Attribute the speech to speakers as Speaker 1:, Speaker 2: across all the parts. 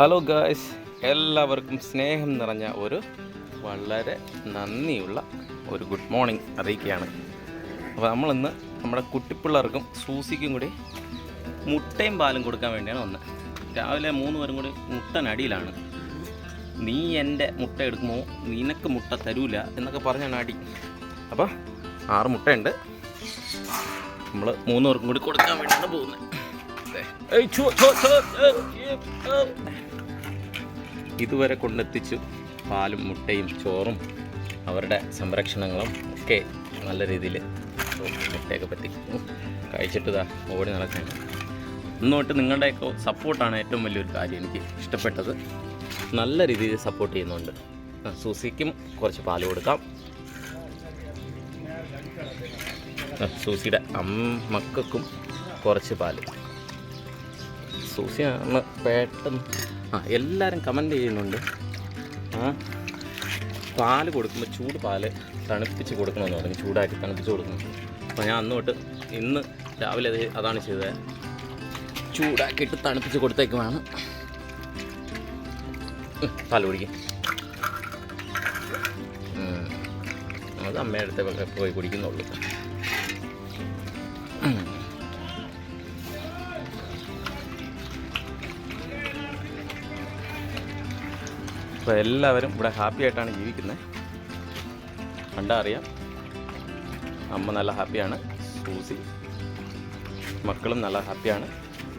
Speaker 1: Hello guys എല്ലാവർക്കും സ്നേഹം നിറഞ്ഞ ഒരു വളരെ നന്ദിയുള്ള ഒരു ഗുഡ് മോർണിംഗ് അറിയിക്കുകയാണ്. അപ്പോൾ നമ്മളിന്ന് നമ്മുടെ കുട്ടിപ്പിള്ളേർക്കും സൂസിക്കും കൂടി മുട്ടയും പാലും കൊടുക്കാൻ വേണ്ടിയാണ് വന്നത്. രാവിലെ മൂന്ന് പേരും കൂടി മുട്ടനടിയിലാണ് നീ എന്റെ മുട്ട എടുക്കുമോ? നിനക്ക് മുട്ട തരൂല എന്നൊക്കെ പറഞ്ഞാണ് അടി അപ്പോൾ ആറ് മുട്ടയുണ്ട്. നമ്മൾ മൂന്ന് പേർക്കും കൂടി കൊടുക്കാൻ വേണ്ടിയാണ് പോകുന്നത്. ഏയ്. ഇതുവരെ കൊണ്ടെത്തിച്ചു പാലും മുട്ടയും ചോറും അവരുടെ സംരക്ഷണങ്ങളും ഒക്കെ നല്ല രീതിയിൽ മുട്ടയൊക്കെ പറ്റി. കഴിച്ചിട്ടതാ ഓടി നടക്കാൻ ഒന്നോട്ട് നിങ്ങളുടെയൊക്കെ സപ്പോർട്ടാണ് ഏറ്റവും വലിയൊരു കാര്യം എനിക്ക് ഇഷ്ടപ്പെട്ടത്. നല്ല രീതിയിൽ സപ്പോർട്ട് ചെയ്യുന്നുണ്ട്. സൂസിക്കും കുറച്ച് പാൽ കൊടുക്കാം. സൂസിയുടെ അമ്മക്കും കുറച്ച് പാൽ. സൂസിയാണ് പെട്ടെന്ന് ആ എല്ലാവരും കമന്റ് ചെയ്യുന്നുണ്ട്. ആ പാൽ കൊടുക്കുമ്പോൾ ചൂട് പാൽ തണുപ്പിച്ച് കൊടുക്കണമെന്ന് പറഞ്ഞു ചൂടാക്കി തണുപ്പിച്ച് കൊടുക്കണം. അപ്പോൾ ഞാൻ അന്ന് തൊട്ട് ഇന്ന് രാവിലെ അത് അതാണ് ചെയ്തത്. ചൂടാക്കിയിട്ട് തണുപ്പിച്ച് കൊടുത്തേക്കുമാണ് പാൽ കുടിക്കും. അത് അമ്മയുടെ അടുത്ത് പോയി കുടിക്കുന്നുള്ളൂ. അപ്പോൾ എല്ലാവരും ഇവിടെ ഹാപ്പി ആയിട്ടാണ് ജീവിക്കുന്നത് കണ്ടാ അറിയാം. അമ്മ നല്ല ഹാപ്പിയാണ് സൂസി മക്കളും നല്ല ഹാപ്പിയാണ്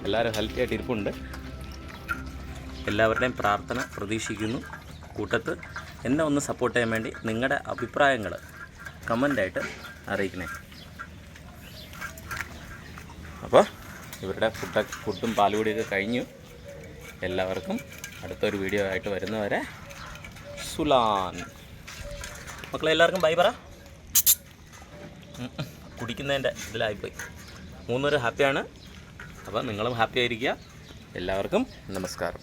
Speaker 1: എല്ലാവരും ഹെൽത്തി ആയിട്ട് ഇരിപ്പുണ്ട്. എല്ലാവരുടെയും പ്രാർത്ഥന പ്രതീക്ഷിക്കുന്നു. കൂട്ടത്ത് എന്നെ ഒന്ന് സപ്പോർട്ട് ചെയ്യാൻ വേണ്ടി നിങ്ങളുടെ അഭിപ്രായങ്ങൾ കമന്റായിട്ട് അറിയിക്കണേ. അപ്പോൾ ഇവരുടെ ഫുഡൊക്കെ ഫുഡും പാലുകൂടിയൊക്കെ കഴിഞ്ഞു. എല്ലാവർക്കും അടുത്തൊരു വീഡിയോ ആയിട്ട് വരുന്നവരെ സുലാൻ. മക്കളെ എല്ലാവർക്കും ബൈ പറ. കുടിക്കുന്നതിന്റെ ഇതിലായിപ്പോയി. മൂന്നുപേരും ഹാപ്പിയാണ് അപ്പം നിങ്ങളും ഹാപ്പി ആയിരിക്കുക. എല്ലാവർക്കും നമസ്കാരം.